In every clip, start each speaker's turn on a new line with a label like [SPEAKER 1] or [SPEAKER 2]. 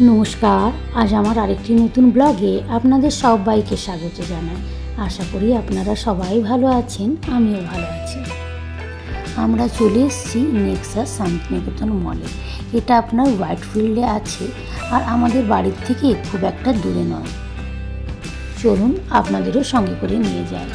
[SPEAKER 1] নমস্কার, আজ আমার আরেকটি নতুন ব্লগে আপনাদের সবাইকে স্বাগত জানাই। আশা করি আপনারা সবাই ভালো আছেন, আমিও ভালো আছি। আমরা চলে এসেছি নেক্সা শান্তিনিকেতন মলে। এটা আপনার হোয়াইট ফিল্ডে আছে আর আমাদের বাড়ির থেকে খুব একটা দূরে নয়। চলুন আপনাদেরও সঙ্গে করে নিয়ে যাই।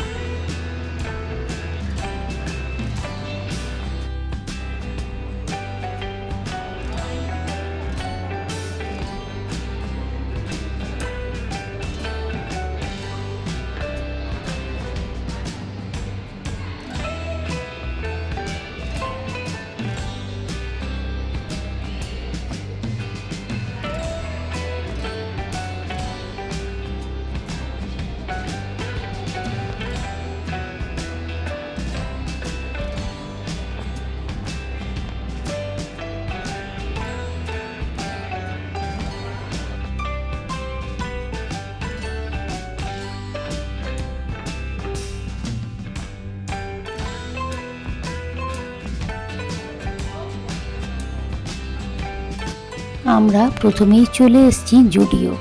[SPEAKER 1] আমরা প্রথমেই চলে এসেছি জুডিও।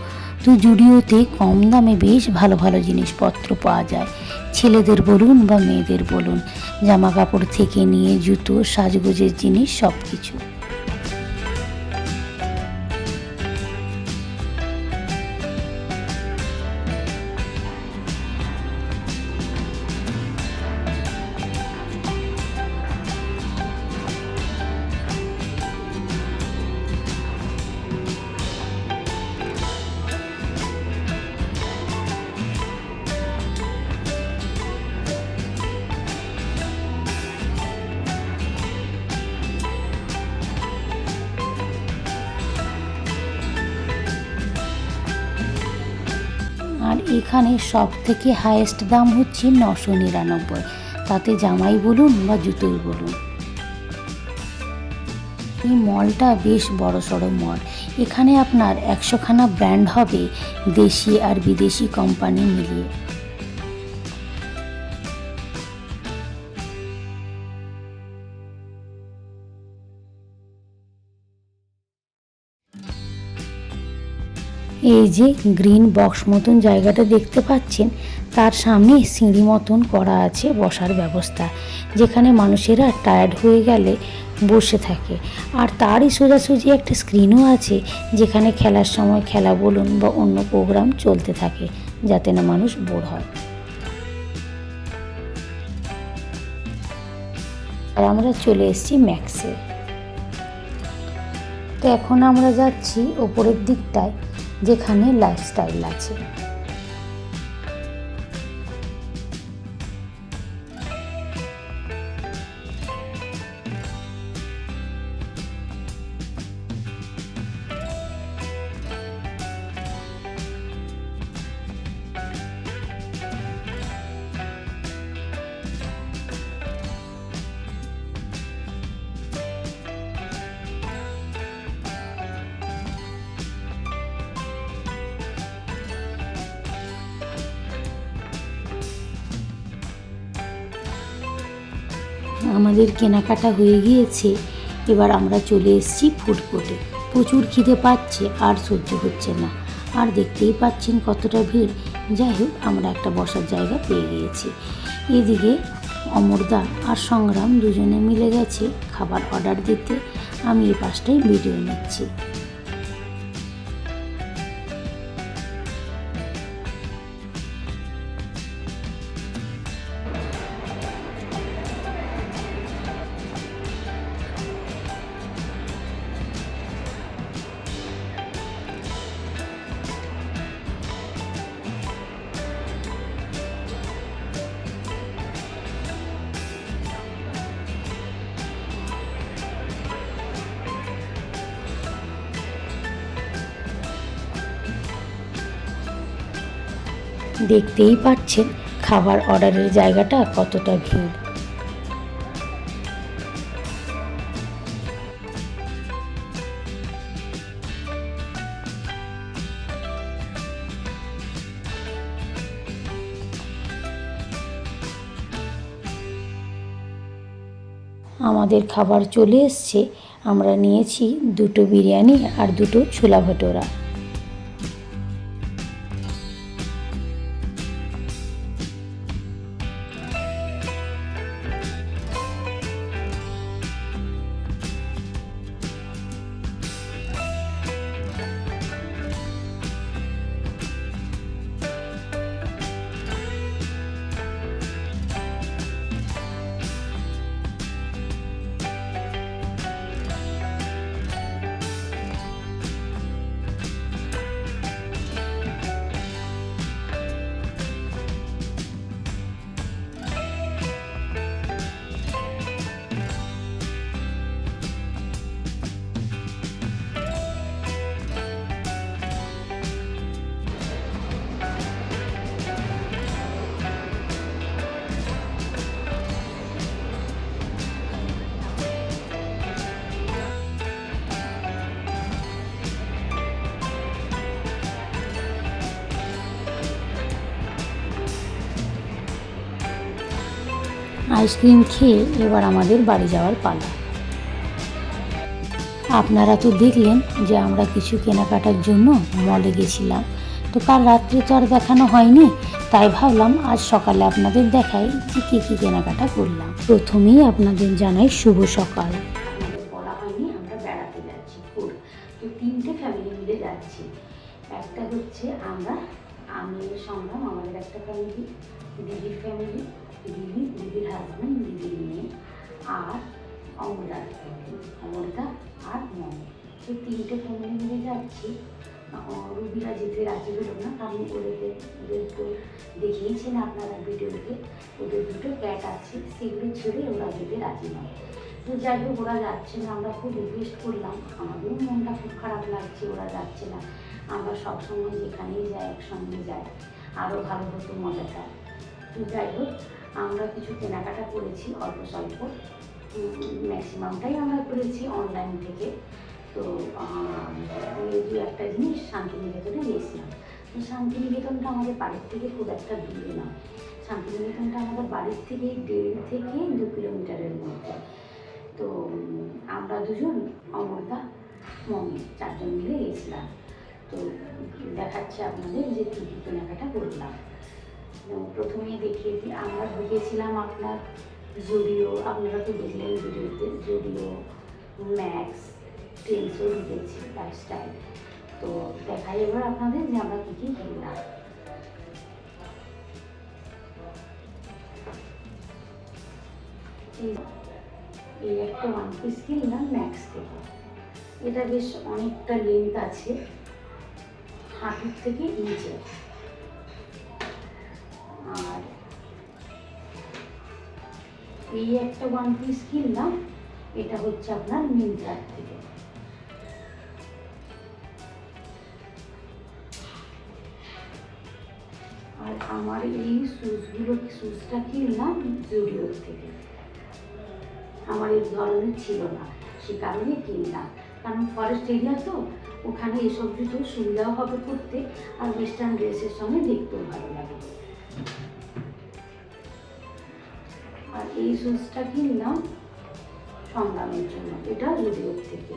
[SPEAKER 1] তো জুডিওতে কম দামে বেশ ভালো ভালো জিনিসপত্র পাওয়া যায়। ছেলেদের বলুন বা মেয়েদের বলুন জামা কাপড় থেকে নিয়ে জুতো, সাজগোজের জিনিস সব কিছু এখানে সব থেকে হায়েস্ট দাম হচ্ছে নশো নিরানব্বই। তাতে জামাই বলুন বা জুতোই বলুন। এই মলটা বেশ বড় সড়ো মল এখানে আপনার একশোখানা ব্র্যান্ড হবে দেশি আর বিদেশি কোম্পানি মিলিয়ে। এই যে গ্রিন বক্স মতন জায়গাটা দেখতে পাচ্ছেন, তার সামনে সিঁড়ি মতন করা আছে বসার ব্যবস্থা, যেখানে মানুষেরা টায়ার্ড হয়ে গেলে বসে থাকে। আর তারই সোজাসুজি একটা স্ক্রিনও আছে, যেখানে খেলার সময় খেলা বলুন বা অন্য প্রোগ্রাম চলতে থাকে, যাতে না মানুষ বোর হয়। আর আমরা চলে এসেছি ম্যাক্সে তো এখন আমরা যাচ্ছি ওপরের দিকটায়। যেখানে লাইফস্টাইল আছে। আমাদের কেনাকাটা হয়ে গিয়েছে। এবার আমরা চলে এসেছি ফুড কোর্টে প্রচুর খিদে পাচ্ছে, আর সহ্য হচ্ছে না। আর দেখতেই পাচ্ছেন কতটা ভিড়। যাই হোক, আমরা একটা বসার জায়গা পেয়ে গিয়েছি। এদিকে অমরদা আর সংগ্রাম দুজনে মিলে গেছে খাবার অর্ডার দিতে। আমি এই পাশটাই ভিডিও নিচ্ছি। দেখতেই পাচ্ছেন খাবার অর্ডারের জায়গাটা কতটা ভিড়। আমাদের খাবার চলে এসছে। আমরা নিয়েছি দুটো বিরিয়ানি আর দুটো ছোলা ভটোরা। আইসক্রিম খেয়ে এবার আমাদের বাড়ি যাওয়ার পালা। আপনারা তো দেখলেন যে আমরা কিছু কেনাকাটার জন্য মলে গেছিলাম। তো কাল রাত্রে তো আর দেখানো হয়নি, তাই ভাবলাম আজ সকালে আপনাদের দেখাই যে কী কী কেনাকাটা করলাম। প্রথমেই আপনাদের জানাই শুভ সকাল। একটা হচ্ছে আমরা আমি সংগ্রাম আমাদের একটা ফ্যামিলি দিদির ফ্যামিলি দিদি দিদির হাজব্যান্ড দিদির মেয়ে আর অমরা অমরদা আর মমি এই তিনটে ফ্যামিলি মিলে যাচ্ছি। রুবিরা যেতে রাজি হলো না কারণ ওদের ওদের তো দেখিয়েছেন আপনারা ভিডিওতে। ওদের দুটো ক্যাট আছে। সেগুলো ছেড়ে ওরা যেতে রাজি নয়। তো যাই হোক, ওরা যাচ্ছে না। আমরা খুব রিকোয়েস্ট করলাম। আমাদেরও মনটা খুব খারাপ লাগছে। ওরা যাচ্ছে না। আমরা সবসময় যেখানেই যাই, একসঙ্গে যাই। আরও ভালো হতো মজাটা। তো যাই হোক আমরা কিছু কেনাকাটা করেছি, অল্প স্বল্প। ম্যাক্সিমামটাই আমরা করেছি অনলাইন থেকে। তো এই দু একটা জিনিস শান্তিনিকেতনে গিয়েছিলাম তো শান্তিনিকেতনটা আমাদের বাড়ির থেকে খুব একটা দূরে নয়। শান্তিনিকেতনটা আমাদের বাড়ির থেকে দেড় থেকে দু কিলোমিটারের মধ্যে। তো আমরা দুজন অমরদা মমি চারজন মিলে গেছিলাম। তো, দেখাচ্ছে আপনাদের যে কী কী কেনাকাটা করলাম। প্রথমেই দেখিয়ে দিই, আমরা ঢুকেছিলাম আপনার জুডিও আপনারা তো দেখলেন ভিডিওতে জুডিও ম্যাক্স টেন্সও ঢুকেছি লাইফস্টাইল তো দেখাই এবার আপনাদের যে আমরা কী কী কিনলাম এই- এই একটা ওয়ান পিস কিনলাম ম্যাক্স থেকে। এটা বেশ অনেকটা লেন্থ আছে, হাঁটুর থেকে নিচে। এই একটা ওয়ান পিস কিনলাম, এটা হচ্ছে আপনার মিন্ত্রার থেকে। আর আমার এই শুজগুলো শুজটা কিনলাম? জুডিওর থেকে। আমার এই ধরনের ছিল না, সে কারণে কিনলাম। কারণ ফরেস্ট এরিয়া তো, ওখানে এসব জুতো সুবিধাও হবে করতে, আর ওয়েস্টার্ন ড্রেসের সঙ্গে দেখতেও ভালো লাগে। আর এই শুজটা কিনলাম সংগ্রামের জন্য, এটা জুডিওর থেকে।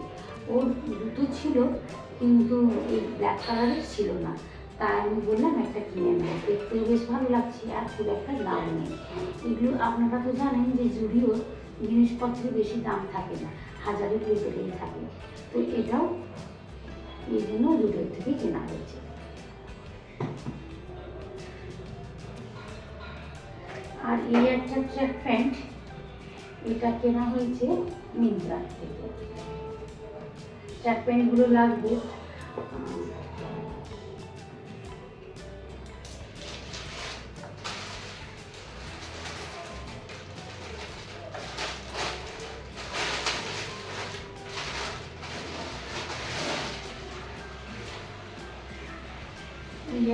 [SPEAKER 1] ওর দুটো ছিল, কিন্তু এই ব্ল্যাক কালারের ছিল না। তাই আমি বললাম, একটা কিনে নেব দেখতেও বেশ ভালো লাগছে, আর খুব একটা দাম নেই। এগুলো আপনারা তো জানেন যে জুডিওর জিনিসপত্রের বেশি দাম থাকে না, হাজারের ভেতরেই থাকে। তো এটাও এই জন্য জুডিওর থেকে কেনা হয়েছে। আর এই একটা ট্র্যাক প্যান্ট এটা কেনা হয়েছে মিন্ত্রার থেকে। ট্র্যাক প্যান্টগুলো লাগবে।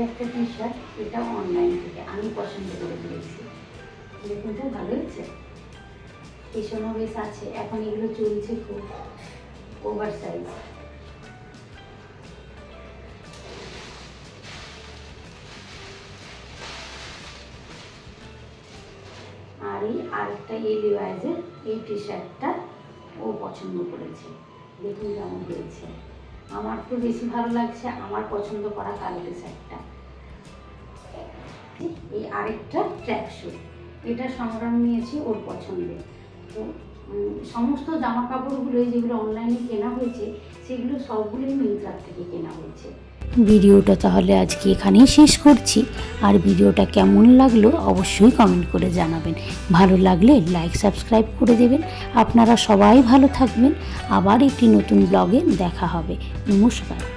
[SPEAKER 1] একটা টি শার্ট এটা অনলাইন থেকে, আমি পছন্দ করে দিয়েছি। দেখুন তো, ভালো হয়েছে? পেছনেও বেশ আছে, এখন এগুলো চলছে খুব ওভার সাইজ আর এই আরেকটা এই লিভাইজের এই টি শার্টটা ও পছন্দ করেছে। দেখুন কেমন হয়েছে। আমার তো বেশি ভালো লাগছে, আমার পছন্দ করা কালকে শার্টটা এই আরেকটা ট্র্যাক স্যুট এটা সংগ্রাম নিয়েছি ওর পছন্দের তো সমস্ত জামা কাপড়গুলো যেগুলো অনলাইনে কেনা হয়েছে, সেগুলো সবগুলোই মিন্ত্রার থেকে কেনা হয়েছে। ভিডিওটা তাহলে আজকে এখানেই শেষ করছি। আর ভিডিওটা কেমন লাগল অবশ্যই কমেন্ট করে জানাবেন। ভালো লাগলে লাইক সাবস্ক্রাইব করে দেবেন। আপনারা সবাই ভালো থাকবেন। আবার একটি নতুন ব্লগে দেখা হবে। নমস্কার।